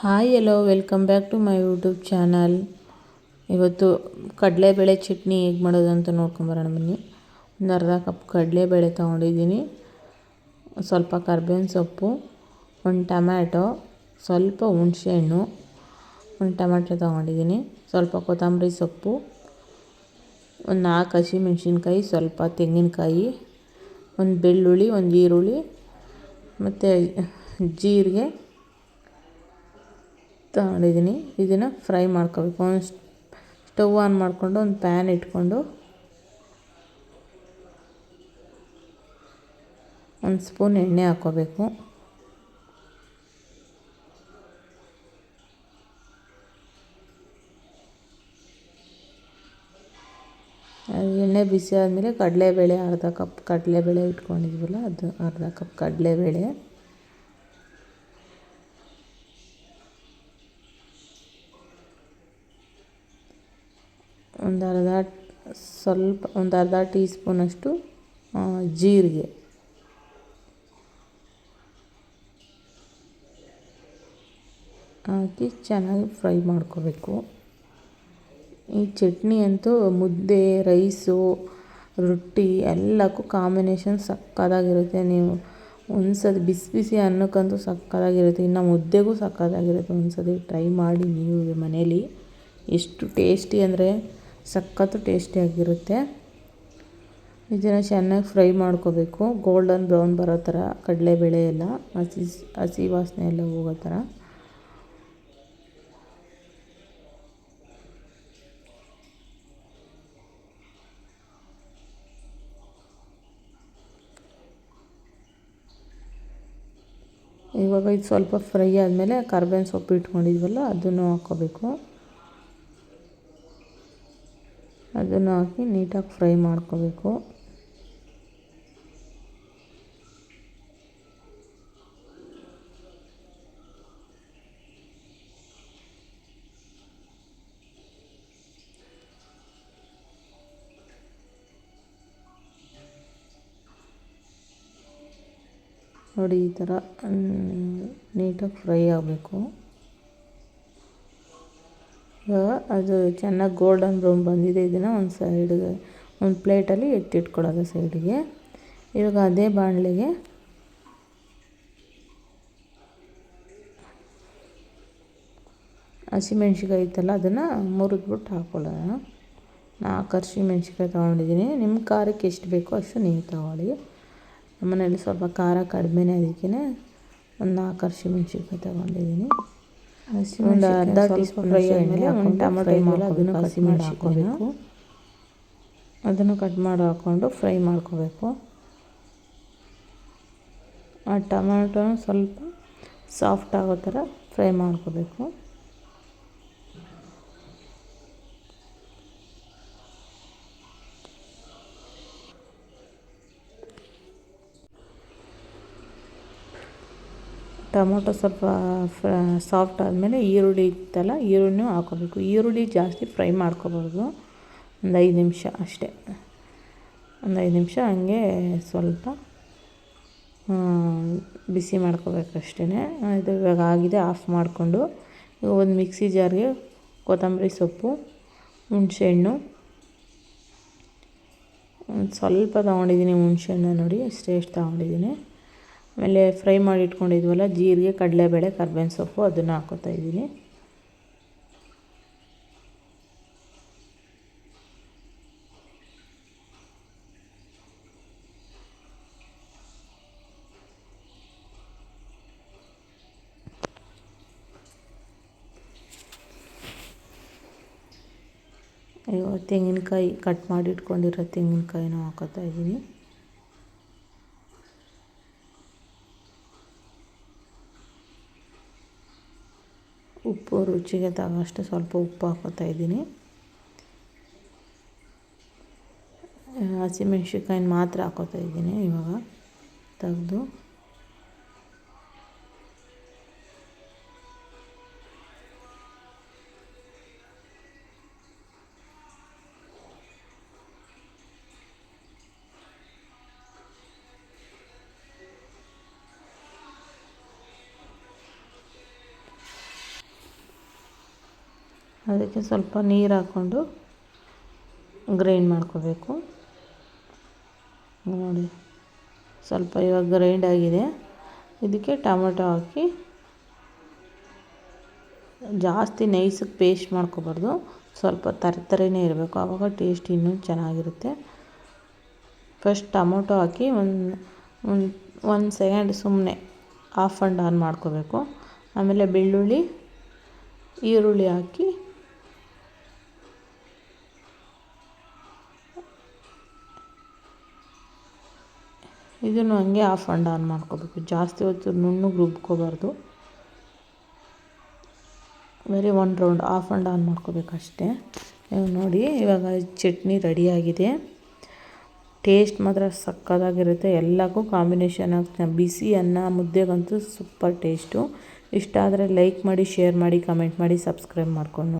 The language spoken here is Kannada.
Hi hello welcome back to my YouTube channel ಇವತ್ತು ಕಡಲೆಬೇಳೆ ಚಟ್ನಿ ಹೇಗೆ ಮಾಡೋದು ಅಂತ ನೋಡ್ಕೊಂಬರೋಣ ಬನ್ನಿ. ಒಂದು ಅರ್ಧ ಕಪ್ ಕಡಲೆಬೇಳೆ ತೊಗೊಂಡಿದ್ದೀನಿ. ಸ್ವಲ್ಪ ಕರ್ಬೇವಿನ ಸೊಪ್ಪು, ಒಂದು ಟಮ್ಯಾಟೊ, ಸ್ವಲ್ಪ ಹುಣಸೆಹಣ್ಣು ಒಂದು ಟೊಮೆಟೊ ತೊಗೊಂಡಿದ್ದೀನಿ. ಸ್ವಲ್ಪ ಕೊತ್ತಂಬರಿ ಸೊಪ್ಪು, ಒಂದು ನಾಲ್ಕು ಹಸಿ ಮೆಣಸಿನ್ಕಾಯಿ ಸ್ವಲ್ಪ ತೆಂಗಿನಕಾಯಿ, ಒಂದು ಬೆಳ್ಳುಳ್ಳಿ, ಒಂದು ಈರುಳ್ಳಿ, ಮತ್ತು ಜೀರಿಗೆ ತಗೊಂಡಿದ್ದೀನಿ. ಇದನ್ನು ಫ್ರೈ ಮಾಡ್ಕೋಬೇಕು. ಒಂದು ಸ್ಟವ್ ಆನ್ ಮಾಡಿಕೊಂಡು ಒಂದು ಪ್ಯಾನ್ ಇಟ್ಕೊಂಡು ಒಂದು ಸ್ಪೂನ್ ಎಣ್ಣೆ ಹಾಕ್ಕೋಬೇಕು ಎಣ್ಣೆ ಬಿಸಿ ಆದಮೇಲೆ ಕಡಲೆಬೇಳೆ ಅರ್ಧ ಕಪ್ ಕಡಲೆಬೇಳೆ ಇಟ್ಕೊಂಡಿದ್ವಲ್ಲ, ಅದು ಅರ್ಧ ಕಪ್ ಕಡಲೆಬೇಳೆ. ಒಂದು ಅರ್ಧ ಸ್ವಲ್ಪ ಒಂದು ಅರ್ಧ ಟೀ ಸ್ಪೂನಷ್ಟು ಜೀರಿಗೆ. ಹಾಕಿ ಚೆನ್ನಾಗಿ ಫ್ರೈ ಮಾಡ್ಕೋಬೇಕು. ಈ ಚಟ್ನಿ ಅಂತೂ ಮುದ್ದೆ, ರೈಸು, ರೊಟ್ಟಿ ಎಲ್ಲಕ್ಕೂ ಕಾಂಬಿನೇಷನ್ ಸಕ್ಕತ್ತಾಗಿರುತ್ತೆ. ನೀವು ಒಂದು ಸತಿ ಬಿಸಿ ಬಿಸಿ ಅನ್ನಕ್ಕಂತೂ ಸಕ್ಕತ್ತಾಗಿರುತ್ತೆ. ಇನ್ನು ಮುದ್ದೆಗೂ ಸಕ್ಕತ್ತಾಗಿರುತ್ತೆ. ಒಂದು ಸತಿ ಟ್ರೈ ಮಾಡಿ ನೀವು ಮನೇಲಿ ಎಷ್ಟು ಟೇಸ್ಟಿ ಅಂದರೆ ಸಖತ್ತು ಟೇಸ್ಟಿಯಾಗಿರುತ್ತೆ ಇದನ್ನು ಚೆನ್ನಾಗಿ ಫ್ರೈ ಮಾಡ್ಕೋಬೇಕು. ಗೋಲ್ಡನ್ ಬ್ರೌನ್ ಬರೋ ಥರ ಕಡಲೆಬೇಳೆ ಎಲ್ಲ, ಹಸಿ ಹಸಿ ವಾಸನೆ ಎಲ್ಲ ಹೋಗೋ ಥರ ಇವಾಗ ಇದು ಸ್ವಲ್ಪ ಫ್ರೈ ಆದಮೇಲೆ ಕರ್ಬೇವಿನ ಸೊಪ್ಪು ಇಟ್ಕೊಂಡಿದ್ವಲ್ಲ, ಅದನ್ನು ಹಾಕ್ಕೋಬೇಕು. ಅದನ್ನು ಹಾಕಿ ನೀಟಾಗಿ ಫ್ರೈ ಮಾಡ್ಕೋಬೇಕು. ನೋಡಿ ಈ ಥರ ನೀಟಾಗಿ ಫ್ರೈ ಆಗಬೇಕು. ಅದು ಚೆನ್ನಾಗಿ ಗೋಲ್ಡನ್ ಬ್ರೌನ್ ಬಂದಿದೆ, ಇದನ್ನು ಒಂದು ಸೈಡ್ಗೆ ಒಂದು ಪ್ಲೇಟಲ್ಲಿ ಎತ್ತಿಟ್ಕೊಳ್ಳೋದು ಸೈಡಿಗೆ ಇವಾಗ ಅದೇ ಬಾಣಲೆಗೆ ಹಸಿಮೆಣ್ಸಿಕಾಯಿ ಇತ್ತಲ್ಲ ಅದನ್ನು ಮುರಿದ್ಬಿಟ್ಟು ಹಾಕ್ಕೊಳ್ಳೋಣ ನಾಲ್ಕು ಹಸಿಮೆಣ್ಸಿಕಾಯಿ ತೊಗೊಂಡಿದ್ದೀನಿ ನಿಮ್ಮ ಖಾರಕ್ಕೆ ಎಷ್ಟು ಬೇಕೋ ಅಷ್ಟು ನೀವು ತೊಗೊಳ್ಳಿ. ನಮ್ಮನೇಲಿ ಸ್ವಲ್ಪ ಖಾರ ಕಡಿಮೆನೇ ಅದಕ್ಕೆ ಒಂದು ನಾಲ್ಕು ಹಸಿಮೆಣ್ಸಿಕಾಯಿ ತೊಗೊಂಡಿದ್ದೀನಿ ಒಂದು ಅರ್ಧ ಟೀ ಸ್ಪೂನ್ ಫ್ರೈ ಆದಮೇಲೆ ಒಂದು ಟೊಮೆಟೊ ಮೇಲೆ ಅದನ್ನು ಕಸಿ ಮಾಡಿ ಹಾಕ್ಕೋಬೇಕು ಅದನ್ನು ಕಟ್ ಮಾಡಿ ಹಾಕ್ಕೊಂಡು ಫ್ರೈ ಮಾಡ್ಕೋಬೇಕು. ಆ ಟೊಮೆಟೊನ ಸ್ವಲ್ಪ ಸಾಫ್ಟ್ ಆಗೋ ಥರ ಫ್ರೈ ಮಾಡ್ಕೋಬೇಕು. ಟೊಮೊಟೊ ಸ್ವಲ್ಪ ಸಾಫ್ಟ್ ಆದಮೇಲೆ ಈರುಳ್ಳಿ ಇತ್ತಲ್ಲ, ಈರುಳ್ಳಿನೂ ಹಾಕೋಬೇಕು ಈರುಳ್ಳಿ ಜಾಸ್ತಿ ಫ್ರೈ ಮಾಡ್ಕೋಬಾರ್ದು. ಒಂದು ಐದು ನಿಮಿಷ ಅಷ್ಟೇ. ಒಂದು ಐದು ನಿಮಿಷ ಹಂಗೆ ಸ್ವಲ್ಪ ಬಿಸಿ ಮಾಡ್ಕೋಬೇಕಷ್ಟೇ ಇದು ಇವಾಗ ಆಗಿದೆ, ಆಫ್ ಮಾಡಿಕೊಂಡು. ಒಂದು ಮಿಕ್ಸಿ ಜಾರ್ಗೆ ಕೊತ್ತಂಬರಿ ಸೊಪ್ಪು, ಹುಣಸೆಹಣ್ಣು. ಒಂದು ಸ್ವಲ್ಪ ತೊಗೊಂಡಿದ್ದೀನಿ ಹುಣಸೆಹಣ್ಣು ನೋಡಿ, ಅಷ್ಟೇ ಎಷ್ಟು ತೊಗೊಂಡಿದ್ದೀನಿ ಆಮೇಲೆ ಫ್ರೈ ಮಾಡಿ ಇಟ್ಕೊಂಡಿದ್ವಲ್ಲ ಜೀರಿಗೆ, ಕಡಲೆಬೇಳೆ, ಕರ್ಬೇವಿನ ಸೊಪ್ಪು ಅದನ್ನು ಹಾಕೋತಾ ಇದ್ದೀನಿ. ತೆಂಗಿನಕಾಯಿ ಕಟ್ ಮಾಡಿ ಇಟ್ಕೊಂಡಿರೋ ತೆಂಗಿನಕಾಯಿನೂ ಹಾಕೋತಾ ಇದ್ದೀನಿ. ರುಚಿಗೆ ತಗೋಷ್ಟು ಸ್ವಲ್ಪ ಉಪ್ಪು ಹಾಕೋತಾ ಇದ್ದೀನಿ. ಹಸಿಮೆಣ್ಸಿನ್ಕಾಯಿನ ಮಾತ್ರ ಹಾಕೋತಾ ಇದ್ದೀನಿ ಇವಾಗ ತೆಗೆದು. ಅದಕ್ಕೆ ಸ್ವಲ್ಪ ನೀರು ಹಾಕ್ಕೊಂಡು ಗ್ರೈಂಡ್ ಮಾಡ್ಕೋಬೇಕು. ನೋಡಿ, ಸ್ವಲ್ಪ ಇವಾಗ ಗ್ರೈಂಡ್ ಆಗಿದೆ. ಇದಕ್ಕೆ ಟೊಮೆಟೊ ಹಾಕಿ ಜಾಸ್ತಿ ನೈಸಿಗೆ ಪೇಸ್ಟ್ ಮಾಡ್ಕೋಬಾರ್ದು. ಸ್ವಲ್ಪ ತರತರಿನೇ ಇರಬೇಕು. ಆವಾಗ ಟೇಸ್ಟ್ ಇನ್ನೂ ಚೆನ್ನಾಗಿರುತ್ತೆ. ಫಸ್ಟ್ ಟೊಮೊಟೊ ಹಾಕಿ ಒಂದು ಒಂದು ಒಂದು ಸೆಕೆಂಡ್ ಸುಮ್ಮನೆ ಆಫ್ ಆ್ಯಂಡ್ ಆನ್ ಮಾಡ್ಕೋಬೇಕು. ಆಮೇಲೆ ಬೆಳ್ಳುಳ್ಳಿ, ಈರುಳ್ಳಿ ಹಾಕಿ ಇದನ್ನು ಹಂಗೆ ಆಫ್ ಆ್ಯಂಡ್ ಆನ್ ಮಾಡ್ಕೋಬೇಕು. ಜಾಸ್ತಿ ಹೊತ್ತು ನುಣ್ಣು ರುಬ್ಕೋಬಾರ್ದು. ಬರೀ one round off and on ಮಾಡ್ಕೋಬೇಕು ಅಷ್ಟೇ ನೋಡಿ, ಇವಾಗ ಚಟ್ನಿ ರೆಡಿಯಾಗಿದೆ ಟೇಸ್ಟ್ ಮಾತ್ರ ಸಕ್ಕತ್ತಾಗಿರುತ್ತೆ ಎಲ್ಲಕ್ಕೂ ಕಾಂಬಿನೇಷನ್ ಬಿಸಿ ಅನ್ನ, ಮುದ್ದೆಗಂತೂ ಸೂಪರ್ ಟೇಸ್ಟು ಇಷ್ಟ ಆದರೆ ಲೈಕ್ ಮಾಡಿ ಶೇರ್ ಮಾಡಿ ಕಮೆಂಟ್ ಮಾಡಿ ಸಬ್ಸ್ಕ್ರೈಬ್ ಮಾಡ್ಕೊಂಡು.